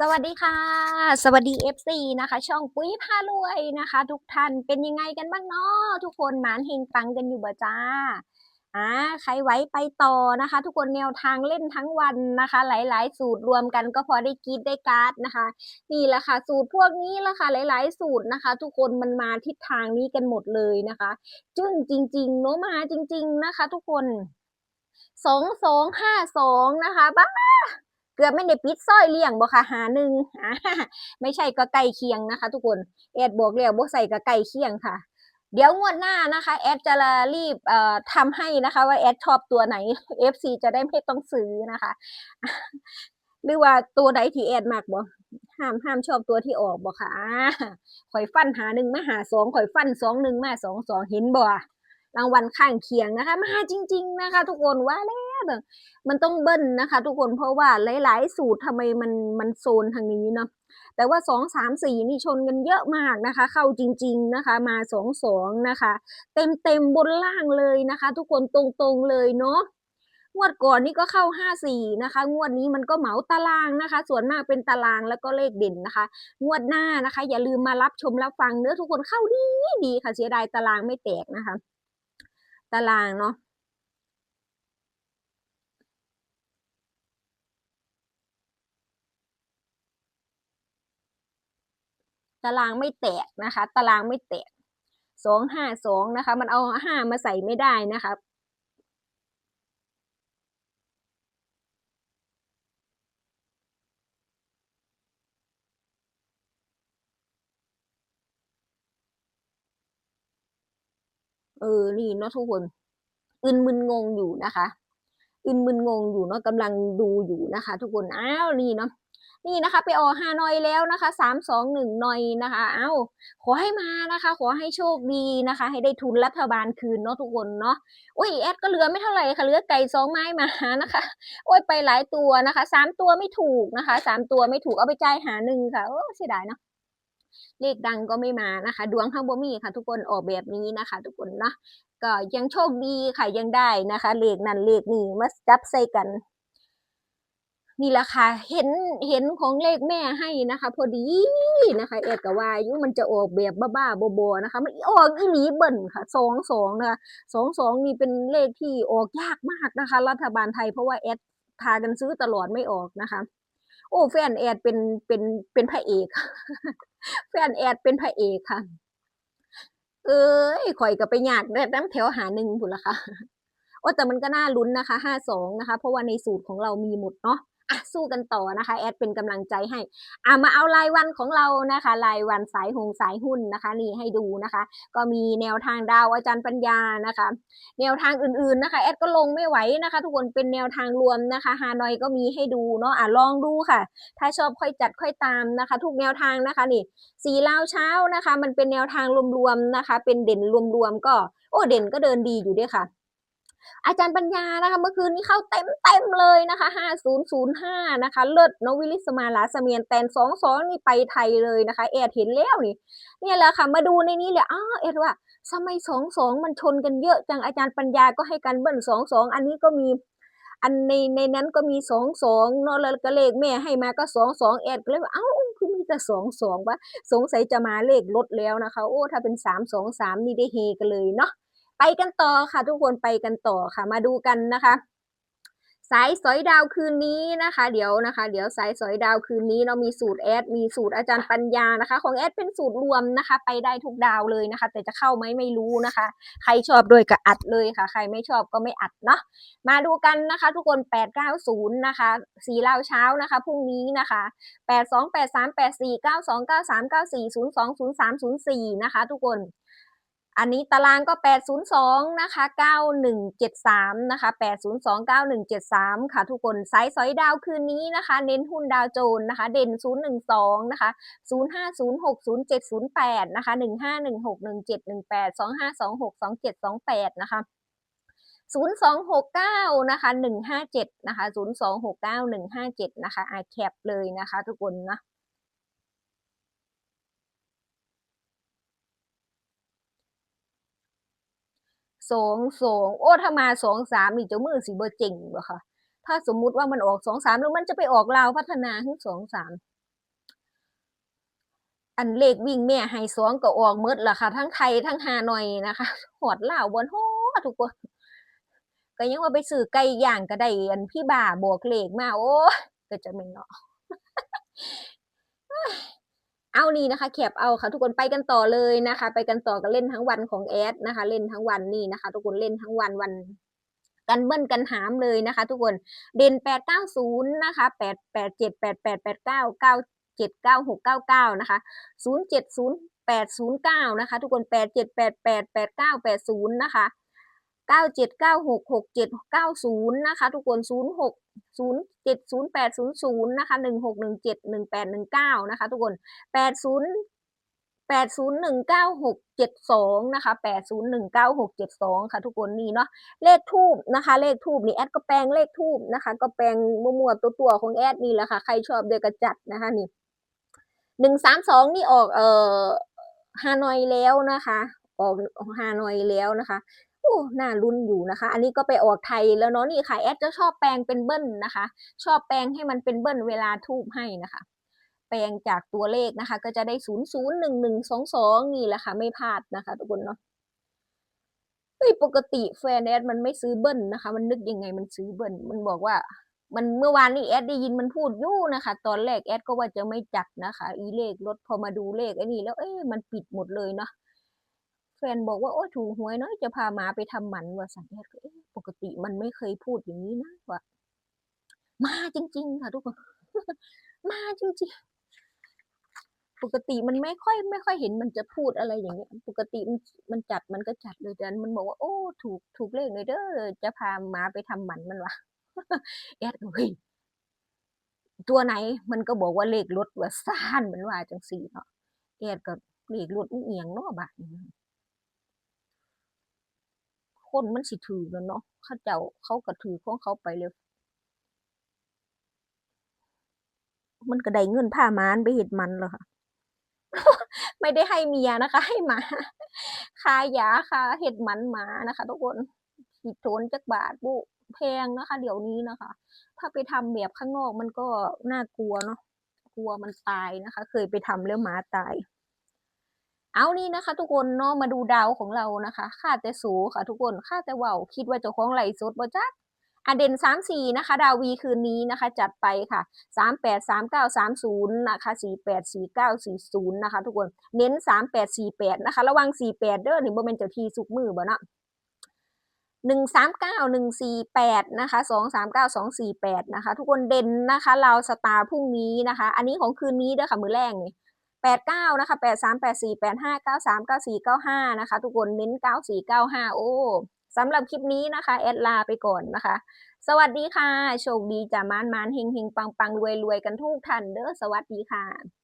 สวัสดีค่ะ สวัสดี FC นะคะ ช่องปุ้ยพารวยนะคะ ทุกท่านเป็นยังไงกันบ้างเนาะทุกคนหมานเฮงปังกันอยู่บ่จ้าอ่าใครไว้ไปต่อนะคะ ทุกคนแนวทางเล่นทั้งวันนะคะ หลาย ๆ สูตรรวมกันก็พอได้กีดได้การ์ดนะคะ นี่แหละค่ะ สูตรพวกนี้แหละค่ะหลาย ๆ สูตรนะคะ ทุกคนมันมาทิศทางนี้กันหมดเลยนะคะจึ้งจริงๆเนาะมาจริง ๆนะคะ ทุกคนสองสองห้าสองนะคะบ้า เกือบไม่ได้ปิดซอยเลี่ยงบ่ค่ะหาหนึ่งไม่ใช่ก็ใกล้เคียงนะคะ ทุกคนแอดบอกแล้วบ่ใส่ก็ใกล้เคียงค่ะ เดี๋ยวงวดหน้านะคะ แอดจะรีบเอ่อทำให้นะคะ ว่าแอดชอบตัวไหน FC จะได้ไม่ต้องซื้อนะคะ หรือว่าตัวใดที่แอดมากบ่ห้ามห้ามชอบตัวที่ออกบ่ค่ะข่อยฟันหาหนึ่งมาหาสองข่อยฟันสองหนึ่งมาสองสองเห็นบ่รางวัลข้างเคียงนะคะ มาจริง ๆ นะคะ ทุกคนว่าแล้ว เด้อมันต้องเบิ้ลนะคะ ทุกคนเพราะว่าหลาย ๆ สูตรทำไมมันมันโซนทางนี้เนาะแต่ว่าสองสามสี่นี่ชนกันเยอะมากนะคะ เข้าจริง ๆนะคะ มาสองสองนะคะ เต็มเต็มบนล่างเลยนะคะ ทุกคนตรงๆเลยเนาะงวดก่อนนี่ก็เข้าห้าสี่นะคะ งวดนี้มันก็เหมาตารางนะคะ ส่วนมากเป็นตารางแล้วก็เลขเด่นนะคะ งวดหน้านะคะ อย่าลืมมารับชมรับฟังเนื้อทุกคนเข้าดีดีค่ะเสียดายตารางไม่แตกนะคะ ตารางเนาะ ตารางไม่แตกนะคะ ตารางไม่แตกสองห้าสองนะคะ มันเอาห้ามาใส่ไม่ได้นะคะเออ นี่เนาะทุกคน อึนมึนงงอยู่นะคะ อึนมึนงงอยู่เนาะกำลังดูอยู่นะคะ ทุกคน อ้าว นี่เนาะ นี่นะคะไปออกฮานอยแล้วนะคะสามสองหนึ่งหน่อยนะคะ เอ้าขอให้มานะคะ ขอให้โชคดีนะคะ ให้ได้ทุนรัฐบาลคืนเนาะทุกคนเนาะโอ้ยแอดก็เหลือไม่เท่าไหร่ค่ะเหลือไก่สองไม้มานะคะโอ้ยไปหลายตัวนะคะสามตัวไม่ถูกนะคะสามตัวไม่ถูกเอาไปจ่ายหาหนึ่งค่ะโอ้เสียดายเนาะเลขดังก็ไม่มานะคะ ดวงข้างบ่มีค่ะ ทุกคนออกแบบนี้นะคะ ทุกคนเนาะก็ยังโชคดีค่ะยังได้นะคะเลขนั้นเลขนี้มาจับใส่กัน นี่แหละค่ะ เห็นเห็นของเลขแม่ให้นะคะ พอดีนะคะแอดก็ว่ายู่มันจะออกแบบบ้าๆบอๆนะคะ มันออกอีหลีเบิ่นค่ะสองสองนะคะสองสองนี่เป็นเลขที่ออกยากมากนะคะ รัฐบาลไทยเพราะว่าแอดพากันซื้อตลอดไม่ออกนะคะ โอ้แฟนแอดเป็นเป็นเป็นพระเอกแฟนแอดเป็นพระเอกค่ะ เอ้ยข่อยก็ไปยากได้ตั้งแถวหาหนึ่งพุ่นละค่ะโอ้แต่มันก็น่าลุ้นนะคะห้าสองนะคะ เพราะว่าในสูตรของเรามีหมดเนาะ อะสู้กันต่อนะคะ แอดเป็นกำลังใจให้อะมาเอารายวันของเรานะคะ รายวันสายหงสายหุ้นนะคะนี่ให้ดูนะคะ ก็มีแนวทางดาวอาจารย์ปัญญานะคะ แนวทางอื่นๆนะคะแอดก็ลงไม่ไหวนะคะ ทุกคนเป็นแนวทางรวมนะคะฮานอยก็มีให้ดูเนาะอะลองดูค่ะ ถ้าชอบค่อยจัดค่อยตามนะคะ ทุกแนวทางนะคะนี่สีลาวเช้านะคะ มันเป็นแนวทางรวมๆนะคะ เป็นเด่นรวมๆก็ โอ้เด่นก็เดินดีอยู่ด้วยค่ะ อาจารย์ปัญญานะคะเมื่อคืนนี้เข้าเต็มเต็มเลยนะคะ5005นะคะ เลิศนวิลิสมาลาสเมียนแตน22นี่ไปไทยเลยนะคะแอดเห็นแล้วนี่เนี่ยแหละค่ะมาดูในนี้เลยอ้าวแอดว่าทำไม22มันชนกันเยอะจังอาจารย์ปัญญาก็ให้กันเบิ้ล22อันนี้ก็มีอันในในนั้นก็มี22เนาะแล้วก็เลขแม่ให้มาก็22แอดก็เลยว่าเอ้าคือมีแต่22วะสงสัยจะมาเลขลดแล้วนะคะ โอ้ถ้าเป็น323นี่ได้เฮกันเลยเนาะ ไปกันต่อค่ะ ทุกคนไปกันต่อค่ะ มาดูกันนะคะ สายสอยดาวคืนนี้นะคะ เดี๋ยวนะคะ เดี๋ยวสายสอยดาวคืนนี้เรามีสูตรแอดมีสูตรอาจารย์ปัญญานะคะ ของแอดเป็นสูตรรวมนะคะ ไปได้ทุกดาวเลยนะคะ แต่จะเข้าไหมไม่รู้นะคะ ใครชอบด้วยก็อัดเลยค่ะ ใครไม่ชอบก็ไม่อัดเนาะมาดูกันนะคะ ทุกคน 890 นะคะสีลาวเช้านะคะพรุ่งนี้นะคะ 82 83 84 92 93 94 02 03 04 นะคะ ทุกคน อันนี้ตารางก็ 802 นะคะ 9173 นะคะ 802 9173 ค่ะ ทุกคนไซส์สอยดาวคืนนี้นะคะ เน้นหุ้นดาวโจน์นะคะ เด่น 012 นะคะ 05060708 นะคะ 15161718 25262728 นะคะ0269 นะคะ 157 นะคะ 0269 157 นะคะอแคปเลยนะคะ ทุกคนนะ สองสองโอ้ถ้ามาสองสามนี่เจ้ามือสิบ่เจ๋งบ่ค่ะ ถ้าสมมุติว่ามันออกสองสามแล้วมันจะไปออกลาวพัฒนาถึงสองสามอันเลขวิ่งแม่ให้สองก็ออกหมดล่ะค่ะ ทั้งไทยทั้งฮานอยนะคะหอดลาวบนฮอดทุกคนก็ยังว่าไปซื้อไก่ย่างก็ได้อันพี่บ่าบอกเลขมาโอ้ก็จะแม่นเนาะ เอานี่นะคะแคปเอาค่ะ ทุกคนไปกันต่อเลยนะคะ ไปกันต่อกันเล่นทั้งวันของแอดนะคะ เล่นทั้งวันนี่นะคะ ทุกคนเล่นทั้งวันวันกันเบิ้ลกันหามเลยนะคะ ทุกคนเด่นแปดเก้าศูนย์นะคะแปดแปดเจ็ดแปดแปดแปดเก้าเก้าเจ็ดเก้าหกเก้าเก้านะคะศูนย์เจ็ดศูนย์แปดศูนย์เก้านะคะ ทุกคนแปดเจ็ดแปดแปดแปดเก้าแปดศูนย์นะคะเก้าเจ็ดเก้าหกหกเจ็ดเก้าศูนย์นะคะ ทุกคนศูนย์หก ศูนย์เจ็ดศูนย์แปดศูนย์ศูนย์นะคะหนึ่งหกหนึ่งเจ็ดหนึ่งแปดหนึ่งเก้านะคะทุกคนแปดศูนย์แปดศูนย์หนึ่งเก้าหกเจ็ดสองนะคะแปดศูนย์หนึ่งเก้าหกเจ็ดสองค่ะทุกคนนี่เนาะเลขทูบนะคะ เลขทูบนี่แอดก็แปลงเลขทูบนะคะ ก็แปลงมั่วๆตัวๆของแอดนี่แหละค่ะ ใครชอบเดือกระจัดนะคะนี่หนึ่งสามสองนี่ออกเอ่อฮานอยแล้วนะคะ ออกฮานอยแล้วนะคะ น่าลุ้นอยู่นะคะ อันนี้ก็ไปออกไทยแล้วเนาะนี่ค่ะแอดจะชอบแปลงเป็นเบิ้ลนะคะ ชอบแปลงให้มันเป็นเบิ้ลเวลาทูบให้นะคะ แปลงจากตัวเลขนะคะ ก็จะได้ศูนย์ศูนย์หนึ่งหนึ่งสองสองนี่แหละค่ะ ไม่พลาดนะคะ ทุกคนเนาะเฮ้ยปกติแฟนแอดมันไม่ซื้อเบิ้ลนะคะ มันนึกยังไงมันซื้อเบิ้ลมันบอกว่า มันเมื่อวานนี้แอดได้ยินมันพูดยู่นะคะ ตอนแรกแอดก็ว่าจะไม่จัดนะคะ อีเลขรถพอมาดูเลขไอ้นี่แล้วเอ้ยมันปิดหมดเลยเนาะ แฟนบอกว่าโอ้ถูกหวยเนาะจะพาหมาไปทำหมันว่าสันแอดก็เอ๊ะปกติมันไม่เคยพูดอย่างนี้นะว่ามาจริง ๆ ค่ะทุกคน มาจริงๆ ปกติมันไม่ค่อย ไม่ค่อยเห็นมันจะพูดอะไรอย่างเงี้ย ปกติมันมันจัดมันก็จัดเลยแต่อันมันบอกว่า โอ้ถูกถูกเลขเลยเด้อจะพาหมาไปทำหมันมันวะแอดเฮ้ยตัวไหนมันก็บอกว่าเลขรถว่าซ่านมันว่าจังสี่เนาะแอดก็เลขรถมันเอียงเนาะบาน คนมันสิถือกันเนาะเขาเจ้าเขาก็ถือของเขาไปเลยมันก็ได้เงินพามานไปเฮ็ดมันแล้วค่ะ ไม่ได้ให้เมียนะคะ ให้หมาคายาค่าเฮ็ดมันหมานะคะ ทุกคนสิโทนจักบาทบุแพงนะคะ เดี๋ยวนี้นะคะ ถ้าไปทำแบบข้างนอกมันก็น่ากลัวเนาะกลัวมันตายนะคะ เคยไปทำแล้วหมาตาย เอานี่นะคะ ทุกคนเนาะมาดูดาวของเรานะคะค่าแต่สูค่ะ ทุกคนค่าแต่เว้าคิดว่าเจ้าของไหลฟ์สดบ่จักอเด่นสามสี่นะคะ ดาวีคืนนี้นะคะ จัดไปค่ะสามแปดสามเก้าสามศูนย์นะคะสี่แปดสี่เก้าสี่ศูนย์นะคะ ทุกคนเน้นสามแปดสี่แปดนะคะ ระวังสี่แปดเด้อนี่บ่เป็นเจ้าทีสุกมือบ่เนาะหนึ่งสามเก้าหนึ่งสี่แปดนะคะสองสามเก้าสองสี่แปดนะคะ ทุกคนเด่นนะคะ เราสตาร์พรุ่งนี้นะคะ อันนี้ของคืนนี้เด้อค่ะ มือแรกนี่ แปดเก้านะคะแปดสามแปดสี่แปดห้าเก้าสามเก้าสี่เก้าห้านะคะ ทุกคนเน้นเก้าสี่เก้าห้าโอ้สำหรับคลิปนี้นะคะ แอดลาไปก่อนนะคะ สวัสดีค่ะ โชคดีจะมานมานเฮงเฮงปังปังรวยรวยกันทุกท่านเด้อสวัสดีค่ะ